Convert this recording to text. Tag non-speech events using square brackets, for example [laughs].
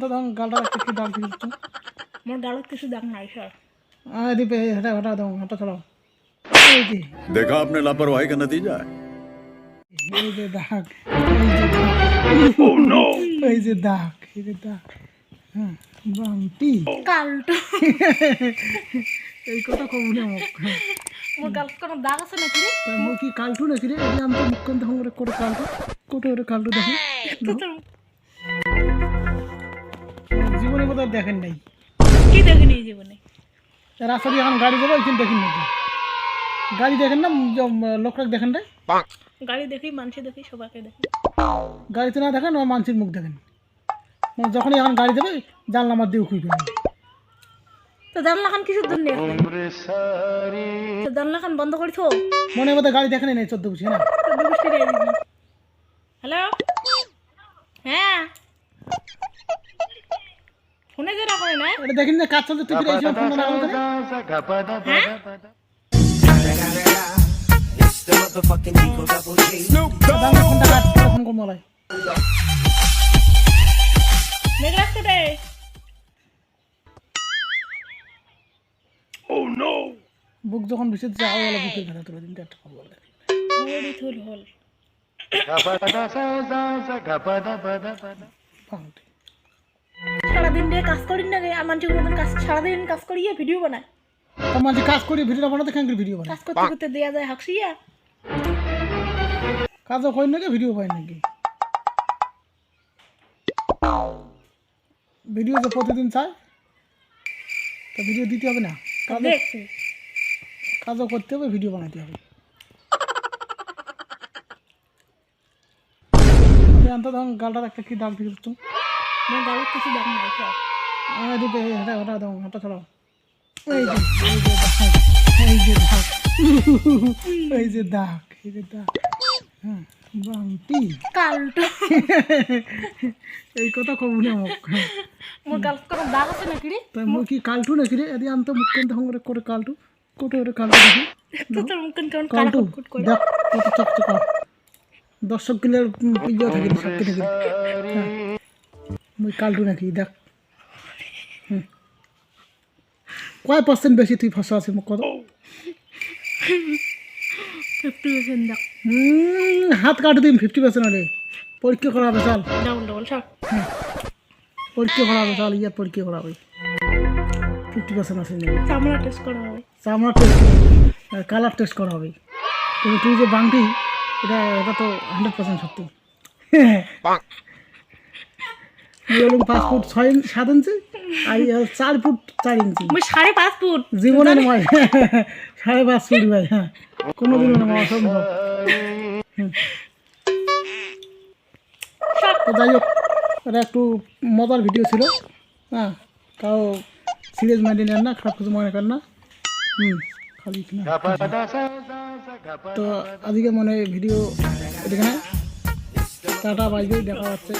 অন্ত তখন গালটা একটা কি দাগ দিচ্ছ মোর গালত কিছু দাগ নাই স্যার আরে বে হটা হটা দাও হটা চলো এই যে देखा आपने लापरवाही का नतीजा है এই যে দাগ এই যে দাগ এই যে দাগ এই যে দাগ হ্যাঁ বাংটি কালটো এই কথা কমনে মুখ মোর গালত কোনো দাগ আছে নাকি রে তাই মুখ কি কালটু নাকি রে এই আমি তো মুখখান তখন করে করে কালটু কোটে করে কালটু দেখো তো বোধহয় দেখেন নাই। কি দেখিনি জীবনে? রাস্তা দিয়ে এখন গাড়ি যাব ওইখানে দেখেন নাকি গাড়ি দেখেন না লোকরা দেখেন না গাড়ি দেখি মানুষ দেখি সবাইকে দেখি। গাড়িতে না দেখেন ও মানুষের মুখ দেখেন। মানে যখনই এখন গাড়ি দেবে জানলা আমার দিয়ে খুঁজে তো জানলা খান জানলা খান বন্ধ করি মনে মধ্যে গাড়ি দেখেন নাই চোদ্দ বুঝি না তো দুপুষ্টি হ্যালো? হ্যাঁ ফোনে যে রাখো না এটা দেখিনি না কাজ চলছে তুই ফিরে এসে ফোন না করে বুক যখন বেশি যাও গেল বুকের ব্যথা তুলে দিন একটা খবর দেখ হল বাংটি সারাদিন দিয়ে কাজ করি না আর মানুষের মতন কাজ সারাদিন কাজ করিয়ে ভিডিও বানায়। তো কাজ করি ভিডিও বানাতে কেন ভিডিও বানাই কাজ করতে করতে দেয়া যায় হাসিয়া কাজও করি নাকি ভিডিও পাই নাকি ভিডিও যে প্রতিদিন চাই তো ভিডিও দিতে হবে না। কাজ কাজও করতে হবে ভিডিও বানাতে হবে। জানতো তখন গালটার একটা কি দাগ দিচ্ছ মোর গালত কিছু দাগ নাই স্যার আরে বে হটা হটা দাও হটা চলো এই যে এই যে দাগ এই যে দাগ এই যে দাগ এই যে হ্যাঁ বাংটি কালটো এই কথা কব না মুখ মোর গালত কোনো দাগ আছে নাকি রে তাই মুখ কি কালটু নাকি রে এদি আমি তো মুখ কেন তখন করে করে কালটু কোটে করে কালটু দেখি তোর কেমন কালটু দেখ কত চকচক দর্শক থাকি মুই কালটু নাকি দেখ। হুম। কয় পার্সেন্ট বেশি তুই ফসা আছে মোক কত? ফিফটি পার্সেন্ট হুম, হাত কাটু দিম ফিফটি পার্সেন্ট হলে। পরীক্ষা করা হবে চল ডাবল ডাবল স্যার পরীক্ষা করা হবে চল ইয়ার পরীক্ষা করা হবে ফিফটি পার্সেন্ট আছে চামড়া টেস্ট করা হবে। চামড়া টেস্ট আর কালার টেস্ট করা হবে। কিন্তু তুই যে বাংটি এটা এটা তো হান্ড্রেড পার্সেন্ট সত্যি। তুই পাঁচ ফুট ছয় ইঞ্চি সাত ইঞ্চি আর ইয়ে চার ফুট চার ইঞ্চি। সাড়ে পাঁচ ফুট। জীবনের নয় [laughs] সাড়ে পাঁচ ফুট ভাই হ্যাঁ। কোনো দিনও নয় অসম্ভব তো যাই হোক এটা একটু মজার ভিডিও ছিল হ্যাঁ। তাও সিরিয়াস মাইন্ডে নেন না খারাপ কিছু মনে করেন না। হুম খালি তো আজকে মনে হয় ভিডিও এখানে টাটা বাজবে দেখা যাচ্ছে